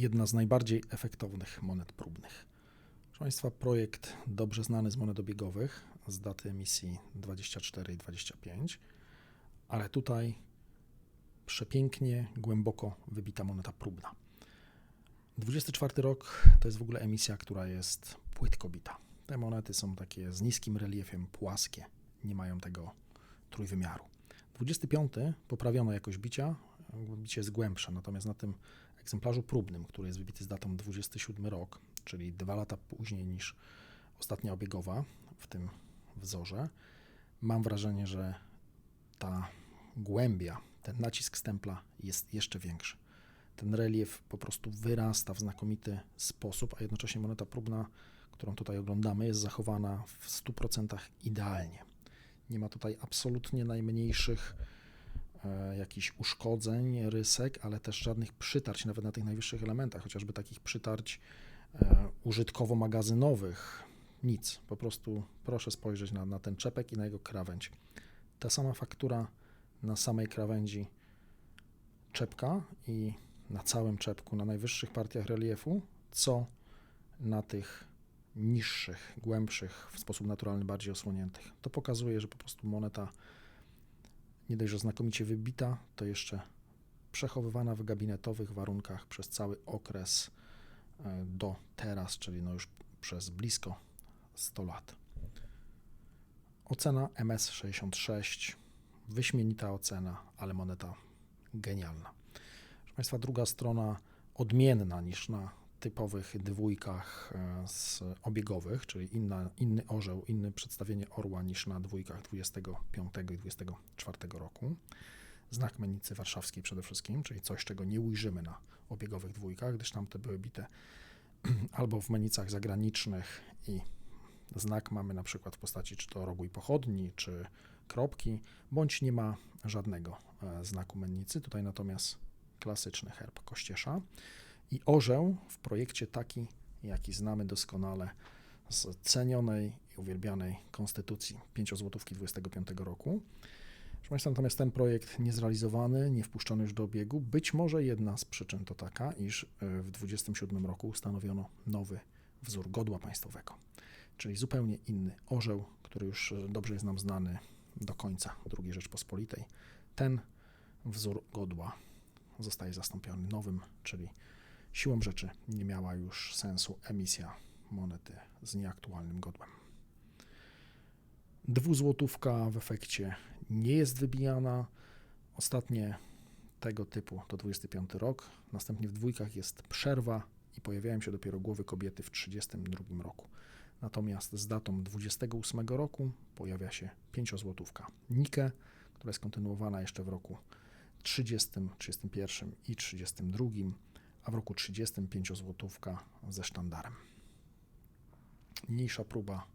jedna z najbardziej efektownych monet próbnych. Proszę Państwa, projekt dobrze znany z monet obiegowych z daty emisji 24 i 25, ale tutaj przepięknie, głęboko wybita moneta próbna. 24 rok to jest w ogóle emisja, która jest płytko bita. Te monety są takie z niskim reliefem, płaskie, nie mają tego trójwymiaru. 25 poprawiono jakość bicia, bicie jest głębsze, natomiast na tym egzemplarzu próbnym, który jest wybity z datą 27 rok, czyli dwa lata później niż ostatnia obiegowa w tym wzorze, mam wrażenie, że ta głębia, ten nacisk stempla jest jeszcze większy. Ten relief po prostu wyrasta w znakomity sposób, a jednocześnie moneta próbna, którą tutaj oglądamy, jest zachowana w 100% idealnie. Nie ma tutaj absolutnie najmniejszych jakichś uszkodzeń, rysek, ale też żadnych przytarć, nawet na tych najwyższych elementach, chociażby takich przytarć e, użytkowo-magazynowych. Nic. Po prostu proszę spojrzeć na, na ten czepek i na jego krawędź. Ta sama faktura na samej krawędzi czepka i na całym czepku, na najwyższych partiach reliefu, co na tych niższych, głębszych, w sposób naturalny bardziej osłoniętych. To pokazuje, że po prostu moneta nie dość, że znakomicie wybita, to jeszcze przechowywana w gabinetowych warunkach przez cały okres e, do teraz, czyli no już przez blisko 100 lat. Ocena MS66, wyśmienita ocena, ale moneta genialna. Proszę Państwa, druga strona odmienna niż na typowych dwójkach e, z obiegowych, czyli inna, inny orzeł, inne przedstawienie orła niż na dwójkach 25 i 24 roku. Znak mennicy warszawskiej przede wszystkim, czyli coś, czego nie ujrzymy na obiegowych dwójkach, gdyż tamte były bite albo w mennicach zagranicznych i znak mamy na przykład w postaci czy to rogu i pochodni, czy kropki, bądź nie ma żadnego e, znaku mennicy. Tutaj natomiast klasyczny herb Kościesza i orzeł w projekcie taki, jaki znamy doskonale z cenionej i uwielbianej Konstytucji 5 złotówki 25 roku. Proszę Państwa, natomiast ten projekt niezrealizowany, nie wpuszczony już do obiegu, być może jedna z przyczyn to taka, iż e, w 27 roku ustanowiono nowy wzór godła państwowego, czyli zupełnie inny orzeł, który już e, dobrze jest nam znany do końca II Rzeczpospolitej. Ten wzór godła zostaje zastąpiony nowym, czyli siłą rzeczy nie miała już sensu emisja monety z nieaktualnym godłem. Dwuzłotówka w efekcie nie jest wybijana. Ostatnie tego typu to 25 rok. Następnie w dwójkach jest przerwa i pojawiają się dopiero głowy kobiety w 32 roku. Natomiast z datą 28 roku pojawia się 5 złotówka Nike, która jest kontynuowana jeszcze w roku 30, 31 i 32 w roku 35 złotówka ze sztandarem. Mniejsza próba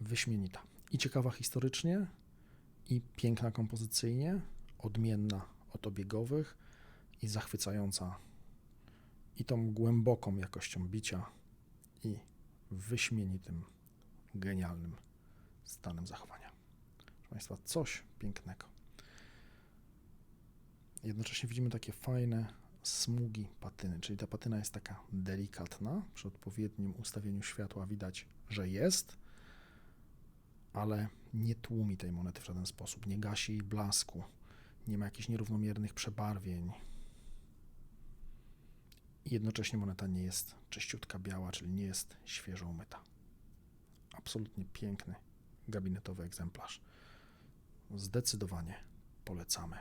wyśmienita i ciekawa historycznie, i piękna kompozycyjnie, odmienna od obiegowych i zachwycająca i tą głęboką jakością bicia i wyśmienitym, genialnym stanem zachowania. Proszę Państwa, coś pięknego. Jednocześnie widzimy takie fajne smugi patyny, czyli ta patyna jest taka delikatna. Przy odpowiednim ustawieniu światła widać, że jest, ale nie tłumi tej monety w żaden sposób, nie gasi jej blasku, nie ma jakichś nierównomiernych przebarwień. I jednocześnie moneta nie jest czyściutka biała, czyli nie jest świeżo umyta. Absolutnie piękny gabinetowy egzemplarz. Zdecydowanie polecamy.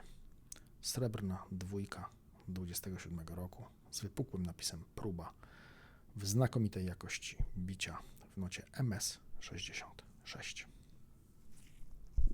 Srebrna dwójka 27 roku z wypukłym napisem próba w znakomitej jakości bicia w nocie MS66.